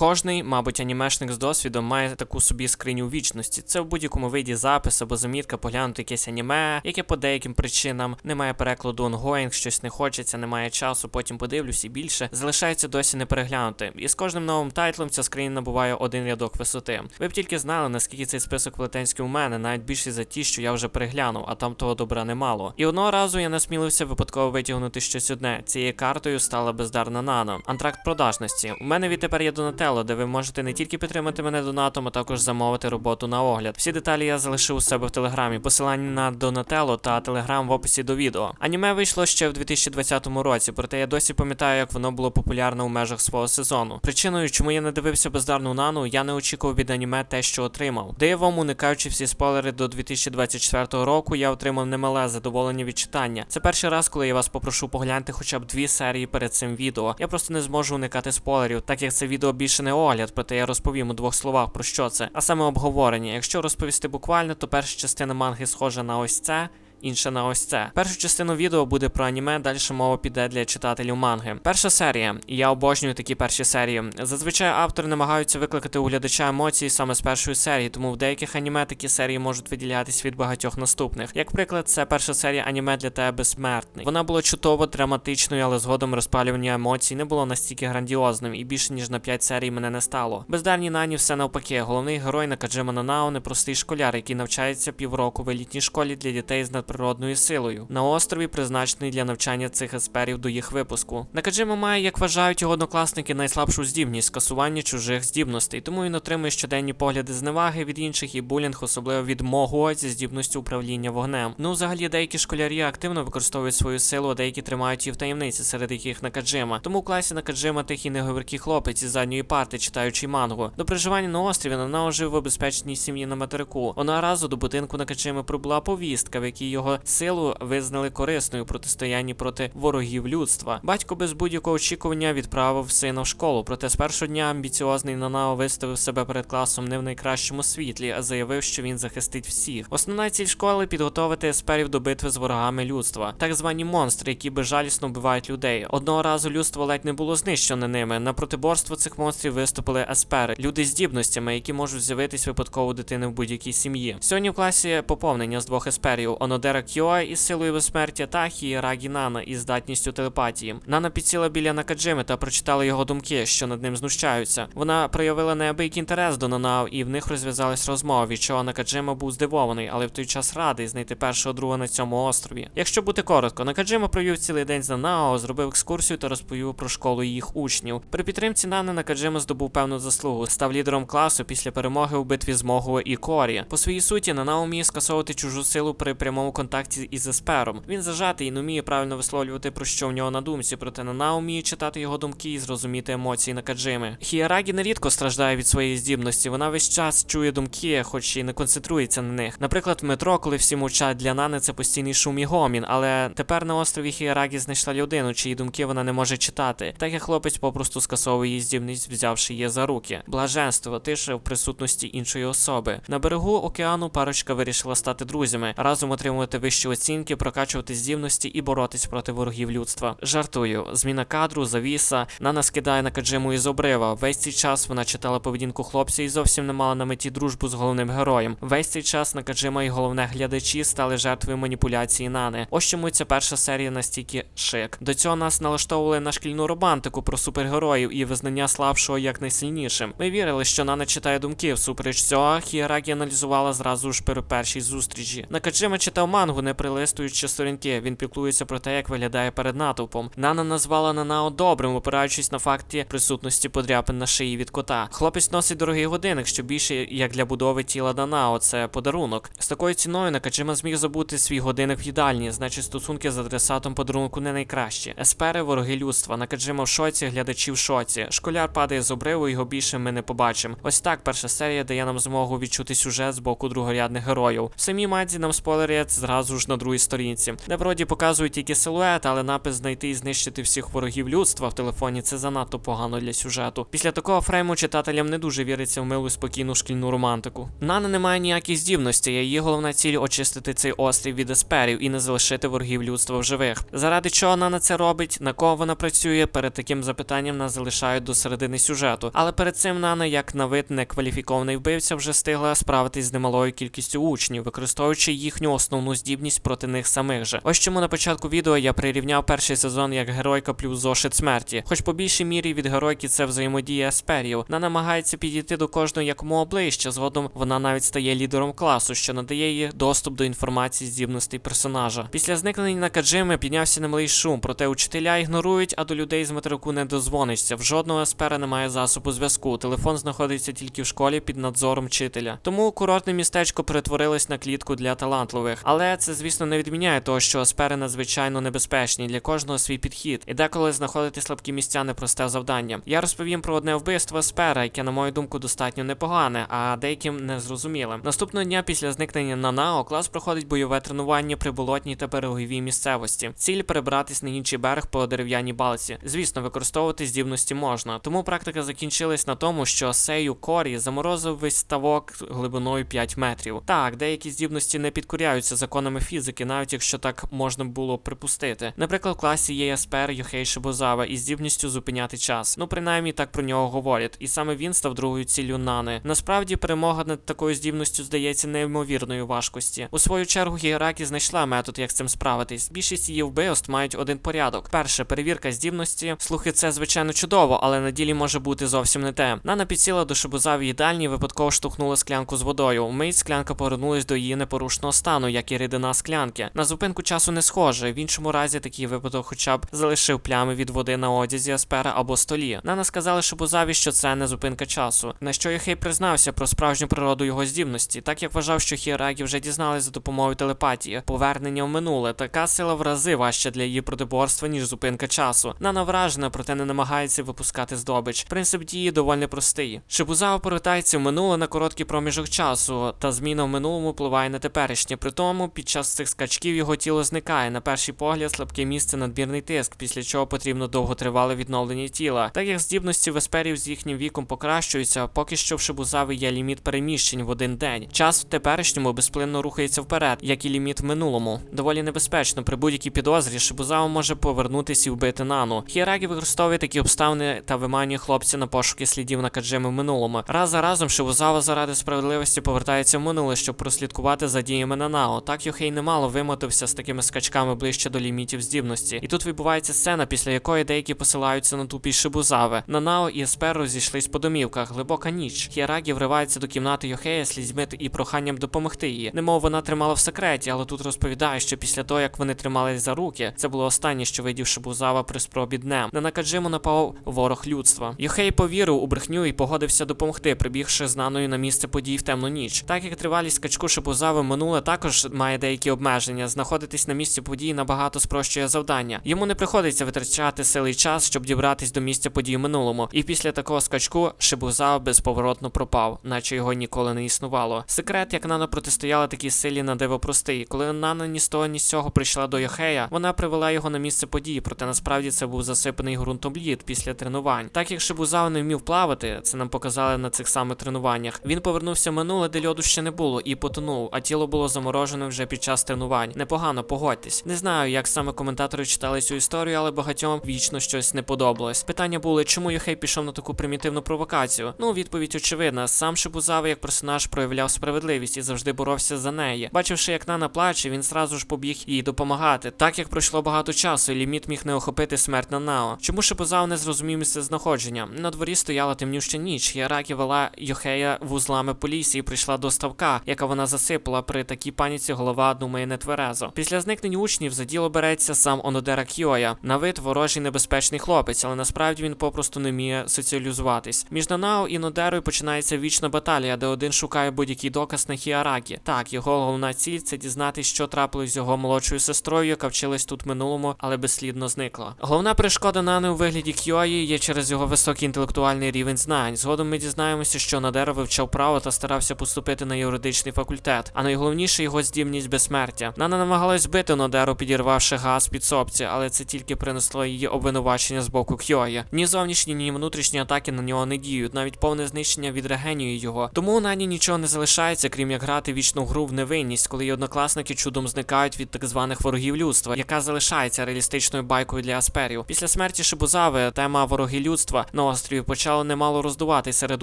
Кожний, мабуть, анімешник з досвідом має таку собі скриню вічності. Це в будь-якому виді запис або замітка поглянути якесь аніме, яке по деяким причинам немає перекладу ongoing, щось не хочеться, немає часу, потім подивлюсь і більше. Залишається досі не переглянути. І з кожним новим тайтлом ця скриня набуває один рядок висоти. Ви б тільки знали, наскільки цей список велетенський у мене, навіть більше за ті, що я вже переглянув, а там того добра немало. І одного разу я насмілився випадково витягнути щось одне. Цією картою стала бездарна нано. Антракт продажності. У мене відтепер є Донателло, де ви можете не тільки підтримати мене донатом, а також замовити роботу на огляд. Всі деталі я залишив у себе в телеграмі. Посилання на Донателло та телеграм в описі до відео. Аніме вийшло ще в 2020 році, проте я досі пам'ятаю, як воно було популярно у межах свого сезону. Причиною, чому я не дивився бездарну нану, я не очікував від аніме те, що отримав. Дивом, уникаючи всі спойлери до 2024 року, я отримав немале задоволення від читання. Це перший раз, коли я вас попрошу погляньте хоча б дві серії перед цим відео. Я просто не зможу уникати спойлерів, так як це відео більше не огляд, проте я розповім у двох словах про що це, а саме обговорення. Якщо розповісти буквально, то перша частина манги схожа на ось це. Інше на ось це. Першу частину відео буде про аніме, далі мова піде для читателів манги. Перша серія, і я обожнюю такі перші серії. Зазвичай автори намагаються викликати у глядача емоції саме з першої серії, тому в деяких аніме такі серії можуть виділятись від багатьох наступних. Як приклад, це перша серія аніме для тебе безсмертний. Вона була чутово драматичною, але згодом розпалювання емоцій не було настільки грандіозним, і більше ніж на 5 серій мене не стало. Бездарні нані все навпаки. Головний герой Накаджима Нанао непростий школяр, який навчається півроку в елітній школі для дітей з надприродною силою. На острові призначений для навчання цих есперів до їх випуску. Накаджима має, як вважають його однокласники, найслабшу здібність скасування чужих здібностей, тому він отримує щоденні погляди зневаги від інших і булінг, особливо від мого зі здібністю управління вогнем. Ну, взагалі, деякі школярі активно використовують свою силу, а деякі тримають її в таємниці, серед яких Накаджима. Тому у класі Накаджима тихий неговіркий хлопець із задньої парти, читаючи мангу. До проживання на острові вона жив в безпечній сім'ї на материку. Одного разу до будинку Накаджими прибула повістка, в якій його силу визнали корисною протистоянні проти ворогів людства. Батько без будь-якого очікування відправив сина в школу. Проте з першого дня амбіціозний Нанао виставив себе перед класом не в найкращому світлі, а заявив, що він захистить всіх. Основна ціль школи підготовити есперів до битви з ворогами людства, так звані монстри, які безжалісно вбивають людей. Одного разу людство ледь не було знищене ними. На протиборство цих монстрів виступили еспери, люди з здібностями, які можуть з'явитись випадково дитини в будь-якій сім'ї. Сьогодні в класі поповнення з двох есперів: Онодера Кьоа із силою безсмертя та Хієрагі Нана із здатністю телепатії. Нана підсіла біля Накаджими та прочитала його думки, що над ним знущаються. Вона проявила неабиякий інтерес до Нанао, і в них розв'язались розмови, від чого Накаджима був здивований, але в той час радий знайти першого друга на цьому острові. Якщо бути коротко, Накаджима провів цілий день з Нанао, зробив екскурсію та розповів про школу їх учнів. При підтримці Нани Накаджима здобув певну заслугу, став лідером класу після перемоги у битві з Могуо і Корі. По своїй суті, Нанао вміє скасовувати чужу силу при прямому контакті із еспером. Він зажатий і не вміє правильно висловлювати про що в нього на думці, проте Нанао вміє читати його думки і зрозуміти емоції Накаджими. Хіарагі нерідко страждає від своєї здібності. Вона весь час чує думки, хоч і не концентрується на них. Наприклад, в метро, коли всі мовчать для Нани, це постійний шум і гомін, але тепер на острові Хіарагі знайшла людину, чиї думки вона не може читати. Так як хлопець попросту скасовує її здібність, взявши її за руки. Блаженство, тиша в присутності іншої особи. На берегу океану парочка вирішила стати друзями, разом отримувати вищі оцінки, прокачувати здібності і боротись проти ворогів людства. Жартую, зміна кадру, завіса, Нана скидає на Каджиму із обрива. Весь цей час вона читала поведінку хлопця і зовсім не мала на меті дружбу з головним героєм. Весь цей час Накаджима і головне глядачі стали жертвою маніпуляції Нани. Ось чому ця перша серія настільки шик. До цього нас налаштовували на шкільну романтику про супергероїв і визнання слабшого як найсильнішим. Ми вірили, що Нана читає думки. Всупереч цього, Хіарагі аналізувала зразу ж при першій зустрічі. Накаджима читав мангу, не прилистуючи сторінки. Він піклується про те, як виглядає перед натовпом. Нана назвала Нанао добрим, опираючись на факті присутності подряпин на шиї від кота. Хлопець носить дорогий годинник, що більше як для будови тіла Нанао, це подарунок. З такою ціною Накаджима зміг забути свій годинник в їдальні, значить стосунки з адресатом подарунку не найкращі. Еспери вороги людства. Накаджима в шоці, глядачі в шоці. Школяр падає з обриву, його більше ми не побачимо. Ось так перша серія дає нам змогу відчути сюжет з боку другорядних героїв. В самій Мадзі нам спойлерять зразу ж на другій сторінці, де вроді показують тільки силует, але напис знайти і знищити всіх ворогів людства в телефоні це занадто погано для сюжету. Після такого фрейму читателям не дуже віриться в милу спокійну шкільну романтику. Нана не має ніяких здібностей, а її головна ціль очистити цей острів від есперів і не залишити ворогів людства в живих. Заради чого Нана це робить, на кого вона працює, перед таким запитанням нас залишають до середини сюжету. Але перед цим Нана, як на вид некваліфікований вбивця, вже встигла справитись з немалою кількістю учнів, використовуючи їхню основну здібність проти них самих же. Ось чому на початку відео я прирівняв перший сезон як геройка плюс зошит смерті. Хоч по більшій мірі від геройки це взаємодія есперів. Вона намагається підійти до кожного якомога ближче. Згодом вона навіть стає лідером класу, що надає їй доступ до інформації здібностей персонажа. Після зникнення Накаджими піднявся немалий шум, проте учителя ігнорують, а до людей з материку не дозвонишся. В жодного еспера немає засобу зв'язку. Телефон знаходиться тільки в школі під надзором вчителя. Тому курортне містечко перетворилось на клітку для талантливих. Але це, звісно, не відміняє того, що еспери надзвичайно небезпечні для кожного свій підхід. І деколи знаходити слабкі місця непросте завдання. Я розповім про одне вбивство еспера, яке, на мою думку, достатньо непогане, а деяким незрозуміле. Наступного дня після зникнення Нанао клас проходить бойове тренування при болотній та береговій місцевості. Ціль перебратись на інший берег по дерев'яній балці. Звісно, використовувати здібності можна. Тому практика закінчилась на тому, що Сею Корі заморозив весь ставок глибиною 5 метрів. Так, деякі здібності не підкоряються законами фізики, навіть якщо так можна було припустити. Наприклад, в класі є Еспер Йохей Шибозава із здібністю зупиняти час. Ну, принаймні так про нього говорять. І саме він став другою ціллю Нани. Насправді, перемога над такою здібністю здається неймовірною важкості. У свою чергу Гіракі знайшла метод, як з цим справитись. Більшість її вбивств мають один порядок. Перше, перевірка здібності. Слухи, це звичайно чудово, але на ділі може бути зовсім не те. Нана підсіла до Шибузави їдальні випадково штовхнула склянку з водою. Вмить склянка повернулась до її непорушного стану, як і рідина склянки. На зупинку часу не схоже. В іншому разі такий випадок, хоча б залишив плями від води на одязі Аспера або столі. Нана сказали Шибузаві, що це не зупинка часу. На що Йохей признався про справжню природу його здібності, так як вважав, що Хірагі вже дізналися за допомогою телепатії. Повернення в минуле. Така сила в рази важча для її протиборства, ніж зупинка часу. Нана вражена, проте не намагається випускати здобич. Принцип дії доволі простий. Шибузава повертається в минуле на короткий проміжок часу, та зміна в минулому впливає на теперішнє. При тому, під час цих скачків його тіло зникає. На перший погляд, слабке місце надмірний тиск, після чого потрібно довготривале відновлення тіла. Так як здібності в есперів з їхнім віком покращуються, поки що в Шибузави є ліміт переміщень в один день. Час в теперішньому безплинно рухається вперед, як і ліміт в минулому. Доволі небезпечно. При будь-якій підозрі Шибузава може повернутися і вбити нану. Хірагі використовує такі обставини та виманює хлопця на пошуки слідів Накаджими в минулому. Раз за разом Шибузава заради справедливості повертається в минуле, щоб прослідкувати за діями Нанао. Так Йохей немало вимотився з такими скачками ближче до лімітів здібності. І тут відбувається сцена, після якої деякі посилаються на тупі Шибузави. Нанао і Есперо зійшлись по домівках. Глибока ніч. Хірагі вривається до кімнати Йохея слізьми і проханням допомогти їй. Немов вона тримала в секреті, але тут розповідає, що після того, як вони тримались за руки, це було останнє, що видів Шибузава при спробі днем. На Накаджиму напав ворог людства. Йохей повірив у брехню і погодився допомогти, прибігши з наною на місце подій в темну ніч. Так як тривалість скачку Шибузави минуле також має деякі обмеження. Знаходитись на місці подій набагато спрощує завдання. Йому не приходиться витрачати сили і час, щоб дібратись до місця подій минулому. І після такого скачку Шибузава безповоротно пропав, наче його ніколи не існувало. Секрет, як Нана протистояла такій силі на диво простий. Коли Нана ні з того, ні з цього прийшла до Йохея, вона привела його на місце події, проте насправді це був засипаний ґрунтом лід після тренувань. Так як Шибузава не вмів плавати, це нам показали на цих самих тренуваннях. Він повернувся минуле, де льоду ще не було, і потонув, а тіло було заморожене вже під час тренувань. Непогано, погодьтесь. Не знаю, як саме коментатори читали цю історію, але багатьом вічно щось не подобалось. Питання були, чому Йохей пішов на таку примітивну провокацію? Ну, відповідь очевидна. Сам Шибузава як персонаж проявляв справедливість і завжди боровся за неї. Бачивши, як Нана плаче, він зразу ж побіг їй допомагати. Так як пройшло багато часу, і ліміт міг не охопити смерть Нанао. Чому Шибузава не зрозумів місце знаходження? На дворі стояла темнюща ніч. Яракі вела Йохея вузлами по лісі і прийшла до ставка, яка вона засипала. При такій паніці голова думає нетверезо. Після зникнення учнів за діло береться сам Онодера Кьоя. На вид ворожий небезпечний хлопець, але насправді він попросту не вміє соціалізуватись. Між Нанао і Нодерою починається вічна баталія, де один шукає будь-який доказ на Хіаракі. Так, його головна ціль це дізнатись, що трапилось з його молодшою сестрою, яка вчилась тут минулому, але безслідно зникла. Головна перешкода Нани у вигляді Кьої є через його високий інтелектуальний рівень знань. Згодом ми дізнаємося, що Надера вивчав право та старався поступити на юридичний факультет. А найголовніше його здібність здібність безсмертя. Нана намагалась збити Нодеру, підірвавши газ в підсобці, але це тільки принесло її обвинувачення з боку Кьої. Ні зовнішні, ні внутрішні атаки на нього не діють, навіть повне знищення відрегенює його. Тому Нані нічого не залишається, крім як грати вічну гру в невинність, коли її однокласники чудом зникають від так званих ворогів людства, яка залишається реалістичною байкою для Асперів. Після смерті Шибузави тема вороги людства на острові почала немало роздувати серед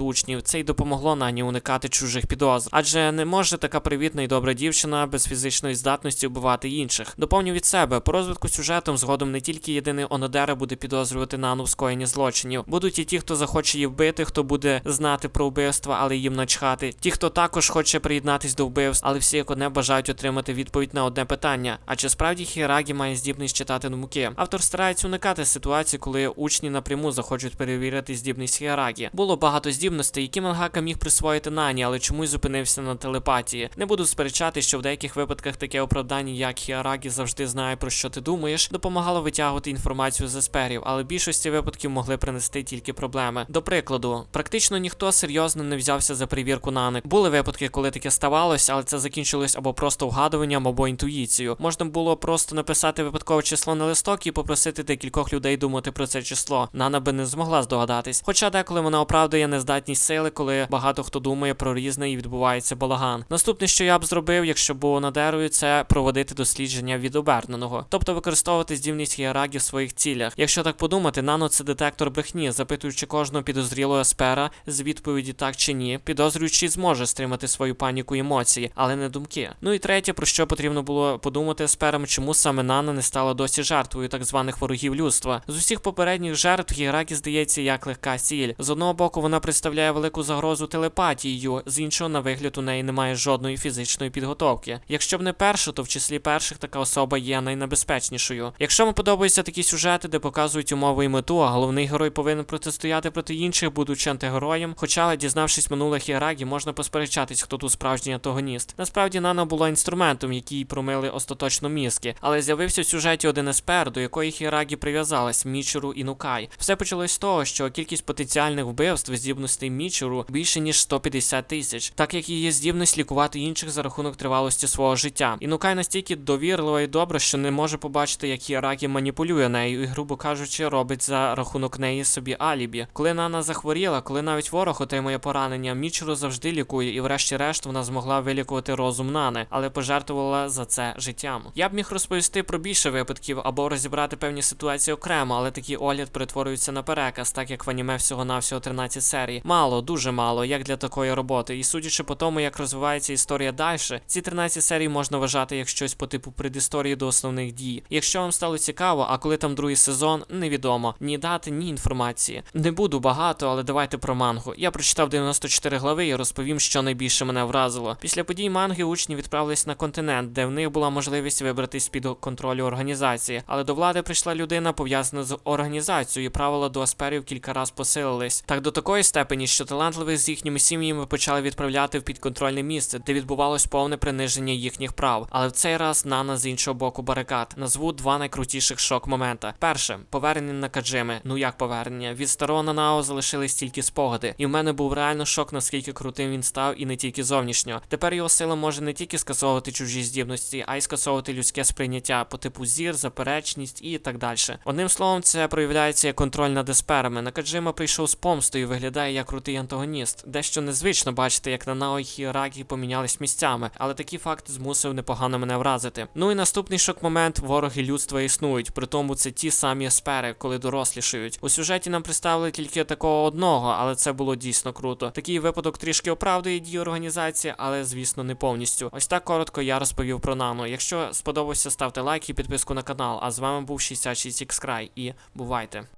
учнів. Це й допомогло Нані уникати чужих підозр. Адже не може така привітна і добра дівчина без фізичної здатності вбивати інших. Доповню від себе по розвитку сюжетом згодом не тільки єдиний Онодера буде підозрювати Нану в скоєнні злочинів. Будуть і ті, хто захоче її вбити, хто буде знати про вбивства, але їм начхати. Ті, хто також хоче приєднатись до вбивств, але всі як одне бажають отримати відповідь на одне питання: а чи справді Хірагі має здібність читати думки? Автор старається уникати ситуації, коли учні напряму захочуть перевірити здібність Хірагі. Було багато здібностей, які мангака міг присвоїти Нані, але чомусь зупинився на телепатії. Не буду сперечати, що в деяких випадках таке оправдання, як Хіарагі завжди знає про що ти думаєш, допомагало витягувати інформацію з есперів, але більшості випадків могли принести тільки проблеми. До прикладу, практично ніхто серйозно не взявся за перевірку Нани. Були випадки, коли таке ставалось, але це закінчилось або просто вгадуванням, або інтуїцією. Можна було просто написати випадкове число на листок і попросити декількох людей думати про це число. Нана би не змогла здогадатись. Хоча деколи вона оправдує нездатність сили, коли багато хто думає про різне і відбувається балаган. Наступне, що я б зробив, якщо було надерою, це проводити дослідження від оберненого, тобто використовувати здібність Хіарагі в своїх цілях. Якщо так подумати, нано це детектор брехні, запитуючи кожного підозрілого еспера з відповіді так чи ні, підозрюючий зможе стримати свою паніку і емоції, але не думки. Ну і третє, про що потрібно було подумати есперам, чому саме Нана не стала досі жертвою так званих ворогів людства. З усіх попередніх жертв Хіарагі здається як легка ціль. З одного боку, вона представляє велику загрозу телепатією, з іншого на вигляд у неї немає жодної фізичної підготовки. Якщо б не перша, то в числі перших така особа є найнебезпечнішою. Якщо вам подобаються такі сюжети, де показують умови і мету, а головний герой повинен протистояти проти інших, будучи антигероєм. Хоча, дізнавшись минуле Хіарагі, можна посперечатись, хто тут справжній антагоніст. Насправді Нана була інструментом, який промили остаточно мізки, але з'явився в сюжеті один еспер, до якої Хіарагі прив'язалась Мічуру і Нукай. Все почалось з того, що кількість потенціальних вбивств здібностей Мічуру більше ніж 150 тисяч, так як її здібність лікувати інших за рахунок тривалості свого життя. Інукай настільки довірлива і добра, що не може побачити, як Хіарагі маніпулює нею і, грубо кажучи, робить за рахунок неї собі алібі. Коли Нана захворіла, коли навіть ворог отримує поранення, Мічуру завжди лікує, і врешті-решт вона змогла вилікувати розум Нани, але пожертвувала за це життям. Я б міг розповісти про більше випадків або розібрати певні ситуації окремо, але такий огляд перетворюється на переказ, так як в аніме всього навсього 13 серій. Мало, дуже мало, як для такої роботи. І судячи по тому, як розвивається історія далі, ці 13 серій можна вважати як щось по типу предісторії до основних дій. Якщо вам стало цікаво, а коли там другий сезон, невідомо ні дати, ні інформації. Не буду багато, але давайте про мангу. Я прочитав 94 глави і розповім, що найбільше мене вразило. Після подій манги учні відправились на континент, де в них була можливість вибратись під контролю організації. Але до влади прийшла людина, пов'язана з організацією, і правила до асперів кілька раз посилились. Так до такої степені, що талантливих з їхніми сім'ями почали відправляти в підконтрольне місце, де відбувалось повне приниження їхніх прав. Але в цей раз Нана з іншого боку барикад. Назву два найкрутіших шок момента. Перше повернення на Каджими. Ну як повернення? Від старого Нанао залишились тільки спогади. І в мене був реально шок, наскільки крутим він став, і не тільки зовнішньо. Тепер його сила може не тільки скасовувати чужі здібності, а й скасовувати людське сприйняття по типу зір, заперечність і так далі. Одним словом, це проявляється як контроль над есперами. Накаджима прийшов з помстою, і виглядає як крутий антагоніст. Дещо незвично бачити, як Нанао і Хіракі помінялись місцями, але такий факт змусив непогано мене вразити. Ну і наступний шок момент: вороги людства існують. При тому це ті самі еспери, коли дорослішають. У сюжеті нам представили тільки такого одного, але це було дійсно круто. Такий випадок трішки оправдує дію організації, але звісно не повністю. Ось так коротко я розповів про Нану. Якщо сподобався, ставте лайк і підписку на канал. А з вами був 66X Край і бувайте.